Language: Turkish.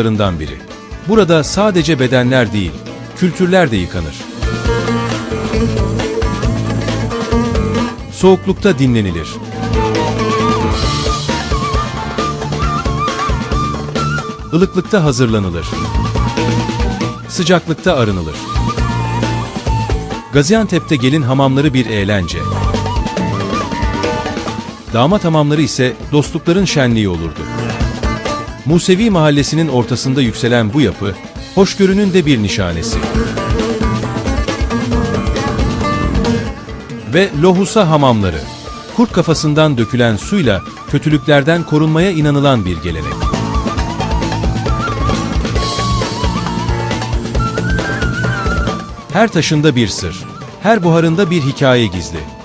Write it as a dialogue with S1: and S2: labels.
S1: Larından biri. Burada sadece bedenler değil, kültürler de yıkanır. Soğuklukta dinlenilir. Ilıklıkta hazırlanılır. Sıcaklıkta arınılır. Gaziantep'te gelin hamamları bir eğlence. Damat hamamları ise dostlukların şenliği olurdu. Musevi mahallesinin ortasında yükselen bu yapı, hoşgörünün de bir nişanesi. Ve lohusa hamamları, kurt kafasından dökülen suyla kötülüklerden korunmaya inanılan bir gelenek. Her taşında bir sır, her buharında bir hikaye gizli.